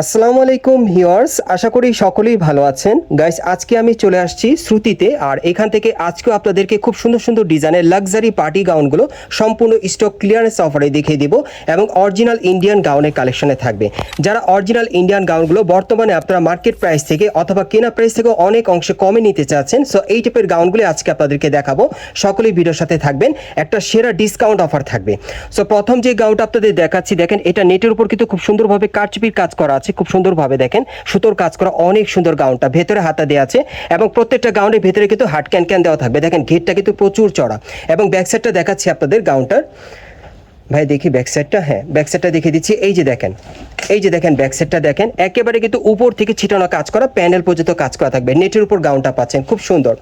আসসালামু আলাইকুম হিওয়ার্স আশা করি সকলেই ভালো আছেন। গাইস, আজকে আমি চলে আসছি শ্রুতিতে, আর এখান থেকে আজকেও আপনাদেরকে খুব সুন্দর সুন্দর ডিজাইনের লাক্সারি পার্টি গাউনগুলো সম্পূর্ণ স্টক ক্লিয়ারেন্স অফারে দেখিয়ে দিব এবং অরিজিনাল ইন্ডিয়ান গাউনের কালেকশনে থাকবে। যারা অরিজিনাল ইন্ডিয়ান গাউনগুলো বর্তমানে আপনারা মার্কেট প্রাইস থেকে অথবা কেনা প্রাইস থেকে অনেক অংশে কমে নিতে চাচ্ছেন, সো এই টাইপের গাউনগুলো আজকে আপনাদেরকে দেখাবো। সকলেই ভিডিওর সাথে থাকবেন, একটা সেরা ডিসকাউন্ট অফার থাকবে। সো প্রথম যে গাউনটা আপনাদের দেখাচ্ছি, দেখেন এটা নেটের উপর কিন্তু খুব সুন্দরভাবে কারচুপির কাজ করা আছে, খুব সুন্দরভাবে দেখেন। সুতোর কাজ করা অনেক সুন্দর গাউনটা, ভেতরে হাতা দেওয়া আছে এবং প্রত্যেকটা গাউনের ভেতরে কিন্তু হাট ক্যান ক্যান দেওয়া থাকবে। দেখেন, ঘেরটা কিন্তু প্রচুর চড়া এবং ব্যাক সাইডটা দেখাচ্ছি আপনাদের গাউনটার। ভাই, দেখি ব্যাক সাইডটা হ্যাঁ ব্যাক সাইডটা দেখিয়ে দিচ্ছি। এই যে দেখেন এই যে দেখেন ব্যাক সাইডটা দেখেন একেবারে কিন্তু উপর থেকে ছিটানো কাজ করা প্যানেল পর্যন্ত কাজ করা থাকবে। নেটের উপর গাউনটা পাচ্ছেন খুব সুন্দর।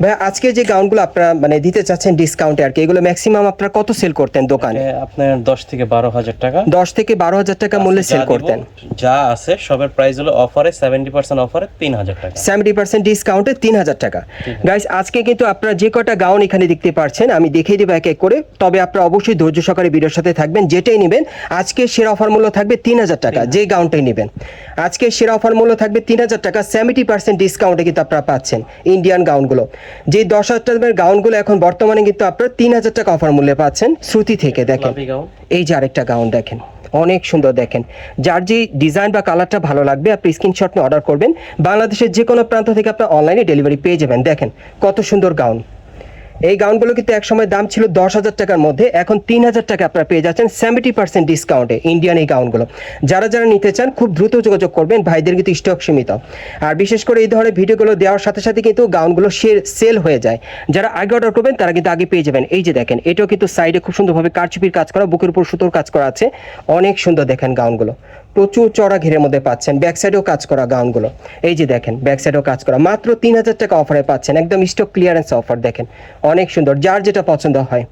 ভাই আজকে যে গাউনগুলো আপনারা মানে দিতে চাচ্ছেন ডিসকাউন্টে আর কি এগুলো ম্যাক্সিমাম আপনারা কত সেল করতেন দোকানে? আপনার দশ থেকে বারো হাজার টাকা। দশ থেকে বারো হাজার টাকা মূল্যে সেল করতেন। যা আছে সবের প্রাইস হলো অফারে সেভেন্টি পার্সেন্ট অফারে তিন হাজার টাকা। সেভেন্টি পার্সেন্ট ডিসকাউন্টে তিন হাজার টাকা। গাইস আজকে কিন্তু আপনারা যে কটা গাউন এখানে দেখতে পাচ্ছেন আমি দেখিয়ে দেবো এক এক করে। তবে আপনারা অবশ্যই ধৈর্য সহকারে ভিডিওর সাথে থাকবেন যেটাই নেবেন। আজকে সেরা অফার মূল্য থাকবে তিন হাজার টাকা যে গাউনটাই নেবেন। আজকে সেরা অফার মূল্য থাকবে তিন হাজার টাকা সেভেন্টি পার্সেন্ট ডিসকাউন্টে কিন্তু আপনারা পাচ্ছেন ইন্ডিয়ান গাউনগুলো যে দশ হাজার টাকার গাউনগুলো এখন বর্তমানে কিন্তু আপনারা তিন হাজার টাকা অফার মূল্যে পাচ্ছেন শ্রুতি থেকে দেখেন। এই যে আরেকটা গাউন দেখেন অনেক সুন্দর দেখেন। যার যে ডিজাইন বা কালারটা ভালো লাগবে আপনি স্ক্রিনশট নিয়ে অর্ডার করবেন। বাংলাদেশের যে কোনো প্রান্ত থেকে আপনার অনলাইনে ডেলিভারি পেয়ে যাবেন। দেখেন কত সুন্দর গাউন এই গাউনগুলো কিন্তু একসময় দাম ছিল দশ হাজার টাকার মধ্যে, এখন তিন হাজার টাকা আপনারা পেয়ে যাচ্ছেন সেভেন্টি পার্সেন্ট ডিসকাউন্টে ইন্ডিয়ান এই গাউনগুলো। যারা যারা নিতে চান, খুব দ্রুত যোগাযোগ করবেন, ভাইদের কিন্তু স্টক সীমিত। আর বিশেষ করে এই ধরনের ভিডিওগুলো দেওয়ার সাথে সাথে কিন্তু গাউনগুলো সেল হয়ে যায়। যারা আগে অর্ডার করবেন, তারা কিন্তু আগে পেয়ে যাবেন। এই যে দেখেন, এটাও কিন্তু সাইডে খুব সুন্দরভাবে কারচুপির কাজ করা, বুকের উপর সুতোর কাজ করা আছে। অনেক সুন্দর দেখেন গাউনগুলো। প্রচুর চড়া ঘেরের মধ্যে পাচ্ছেন। ব্যাক সাইডেও কাজ করা গাউনগুলো। এই যে দেখেন ব্যাক সাইডেও কাজ করা। মাত্র তিন হাজার টাকা অফারে পাচ্ছেন। একদম স্টক ক্লিয়ারেন্স অফার দেখেন। অনেক সুন্দর। যার যেটা পছন্দ হয়।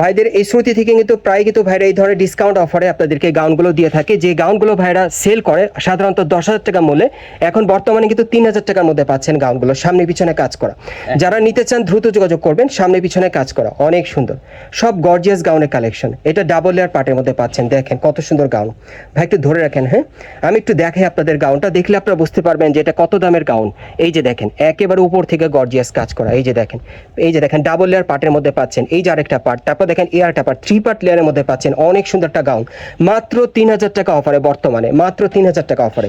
ভাইদের এই শ্রুতি থেকে কিন্তু প্রায় কিন্তু ভাইরা এই ধরনের ডিসকাউন্ট অফারে আপনাদেরকে গাউনগুলো দিয়ে থাকে। যে গাউনগুলো ভাইরা সেল করে সাধারণত দশ হাজার টাকা মূল্যে এখন বর্তমানে কিন্তু তিন হাজার টাকার মধ্যে পাচ্ছেন গাউনগুলো সামনে পিছনে কাজ করা। যারা নিতে চান দ্রুত যোগাযোগ করবেন সামনে পিছনে কাজ করা অনেক সুন্দর। সব গর্জিয়াস গাউনের কালেকশন এটা ডাবল লেয়ার পার্টের মধ্যে পাচ্ছেন দেখেন কত সুন্দর গাউন। ভাই একটু ধরে রাখেন হ্যাঁ? আমি একটু দেখাই আপনাদের গাউনটা দেখলে আপনারা বুঝতে পারবেন যে এটা কত দামের গাউন। এই যে দেখেন একেবারে উপর থেকে গর্জিয়াস কাজ করা। এই যে দেখেন এই যে দেখেন ডাবল লেয়ার পার্টের মধ্যে পাচ্ছেন। এই যে আরেকটা পার্ট তারপর দেখেন এয়ারটা পার্ট থ্রি পার্ট লেয়ারের মধ্যে পাচ্ছেন অনেক সুন্দর একটা গাউন মাত্র তিন হাজার টাকা অফারে বর্তমানে মাত্র তিন হাজার টাকা অফারে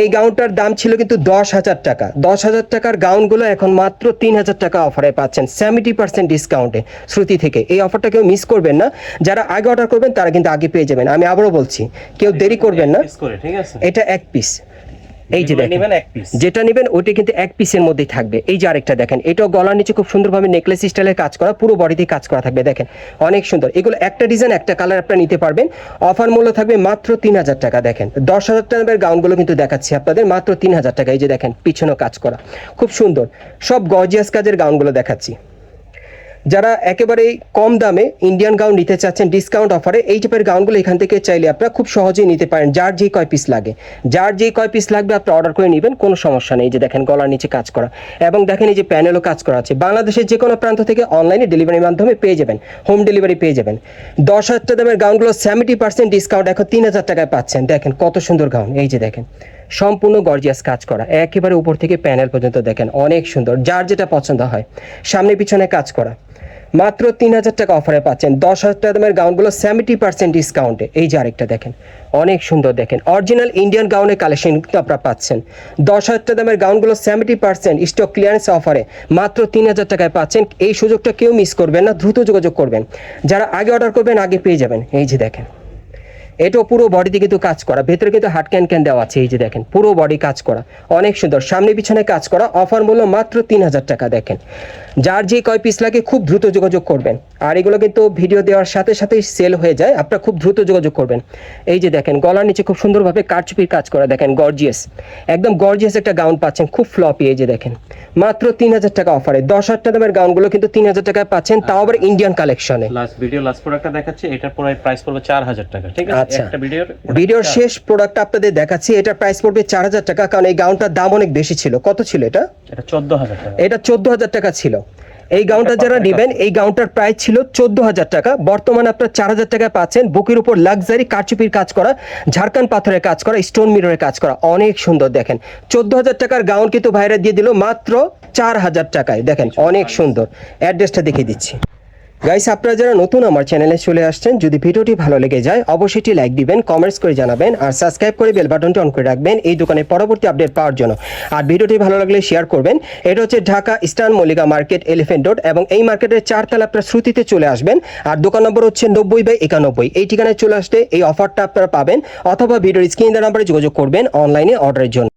এই গাউনটার দাম ছিল কিন্তু দশ হাজার টাকা। দশ হাজার টাকার গাউনগুলো এখন মাত্র তিন হাজার টাকা অফারে পাচ্ছেন সেভেন্টি পার্সেন্ট ডিসকাউন্টে শ্রুতি থেকে। এই অফারটা কেউ মিস করবেন না। যারা আগে অর্ডার করবেন তারা কিন্তু আগে পেয়ে যাবেন। আমি আবারও বলছি কেউ দেরি করবেন না। এটা এক পিস এই যে দেখেন এক পিস যেটা নেবেন ওইটা কিন্তু এক পিসের মধ্যেই থাকবে। এই যে আরেকটা দেখেন এটাও গলার নিচে খুব সুন্দরভাবে নেকলেস স্টাইলের কাজ করা পুরো বডিতে কাজ করা থাকবে দেখেন। অনেক সুন্দর। এগুলো একটা ডিজাইন একটা কালার আপনারা নিতে পারবেন। অফার মূল্য থাকবে মাত্র তিন হাজার টাকা দেখেন। দশ হাজার টাকার গাউনগুলো কিন্তু দেখাচ্ছি আপনাদের মাত্র তিন হাজার টাকা। এই যে দেখেন পিছনেও কাজ করা। খুব সুন্দর। সব গর্জিয়াস কাজের গাউনগুলো দেখাচ্ছি। যারা একেবারেই কম দামে ইন্ডিয়ান গাউন নিতে চাচ্ছেন ডিসকাউন্ট অফারে এই টাইপের গাউনগুলো এখান থেকে চাইলে আপনারা খুব সহজেই নিতে পারেন, যার যে কয় পিস লাগে। যার যে কয় পিস লাগবে আপনি অর্ডার করে নেবেন, কোনো সমস্যা নেই। যে দেখেন, গলার নিচে কাজ করা। এবং দেখেন, এই যে প্যানেলও কাজ করা আছে। বাংলাদেশের যে কোনো প্রান্ত থেকে অনলাইনে ডেলিভারির মাধ্যমে পেয়ে যাবেন হোম ডেলিভারি পেয়ে যাবেন। দশ হাজার দামের গাউনগুলো সেভেন্টি পার্সেন্ট ডিসকাউন্ট এখন তিন হাজার টাকায় পাচ্ছেন। দেখেন, কত সুন্দর গাউন এই যে দেখেন, সম্পূর্ণ গর্জিয়াস কাজ করা। একেবারে উপর থেকে প্যানেল পর্যন্ত দেখেন, অনেক সুন্দর। যার যেটা পছন্দ হয় সামনে পিছনে কাজ করা। মাত্র তিন হাজার টাকা অফারে পাচ্ছেন। দশ হাজার টাকা দামের গাউনগুলো সেভেন্টি পার্সেন্ট ডিসকাউন্টে এই যে আরেকটা দেখেন, অনেক সুন্দর দেখেন। অরিজিনাল ইন্ডিয়ান গাউনের কালেকশন কিন্তু আপনারা পাচ্ছেন। দশ হাজার টাকা দামের গাউনগুলো সেভেন্টি পার্সেন্ট স্টক ক্লিয়ারেন্স অফারে মাত্র তিন হাজার টাকায় পাচ্ছেন। এই সুযোগটা কেউ মিস করবেন না, দ্রুত যোগাযোগ করবেন। যারা আগে অর্ডার করবেন, আগে পেয়ে যাবেন। এই যে দেখেন। এটাও পুরো বডিতে কিন্তু কাজ করা। ভেতরে কিন্তু হাট ক্যান ক্যান দেওয়া আছে, এই যে দেখেন, পুরো বডি কাজ করা। অনেক সুন্দর। সামনে পিছনে কাজ করা। অফার মূল্য মাত্র তিন হাজার টাকা, দেখেন। যার যে কয় পিস লাগে, খুব দ্রুত যোগাযোগ করবেন। আর এগুলো কিন্তু ভিডিও দেওয়ার সাথে সাথেই সেল হয়ে যায়। আপনারা খুব দ্রুত যোগাযোগ করবেন। এই যে দেখেন গলার নিচে খুব সুন্দরভাবে কারচুপির কাজ করা। দেখেন গর্জিয়াস একদম গর্জিয়াস একটা গাউন পাচ্ছেন খুব ফ্লপি এই যে দেখেন মাত্র তিন হাজার টাকা অফারে দশ হাজার টাকা দামের গাউনগুলো কিন্তু তিন হাজার টাকায় পাচ্ছেন তাও আবার ইন্ডিয়ান কালেকশনে লাস্ট ভিডিও লাস্ট প্রোডাক্টটা দেখাচ্ছি। এটার পুরো প্রাইস পড়বে চার হাজার টাকা ঠিক আছে? আচ্ছা। ভিডিওর ভিডিওর শেষ প্রোডাক্ট আপনাদের দেখাচ্ছি। এটার প্রাইস পড়বে চার হাজার টাকা কারণ এই গাউনটার দাম অনেক বেশি ছিল। কত ছিল এটা? এটা চোদ্দ হাজার টাকা। এটা চোদ্দ হাজার টাকা ছিল। এই গাউনটা যারা নেবেন, এই গাউনটার প্রাইস ছিল চোদ্দ হাজার টাকা। বর্তমানে আপনার চার হাজার টাকায় পাচ্ছেন। বুকের উপর লাক্সারি কারচুপির কাজ করা ঝাড়খান পাথরের কাজ করা স্টোন মিররের কাজ করা। অনেক সুন্দর দেখেন। চোদ্দ হাজার টাকার গাউন কিন্তু ভাইরা দিয়ে দিল মাত্র চার হাজার টাকায়। দেখেন, অনেক সুন্দর। অ্যাড্রেসটা দেখিয়ে দিচ্ছি। গাইস আপনারা যারা নতুন আমার চ্যানেলে চলে আসছেন, যদি ভিডিওটি ভালো লেগে যায়, অবশ্যই লাইক দিবেন কমেন্টস করে জানাবেন, আর সাবস্ক্রাইব করে বেল বাটনটি অন করে রাখবেন এই দোকানের পরবর্তী আপডেট পাওয়ার জন্য। আর ভিডিওটি ভালো লাগলে শেয়ার করবেন। এটা হচ্ছে Dhaka eastern Mallika market elephant road এবং এই মার্কেটের চারতলা আপনার শ্রুতিতে চলে আসবেন। আর দোকান নম্বর হচ্ছে নব্বই বাই একানব্বই। এই ঠিকানায় চলে আসতে এই অফারটা আপনারা পাবেন, অথবা ভিডিওর স্ক্রিন নাম্বারে যোগাযোগ করবেন অনলাইনে অর্ডারের জন্য।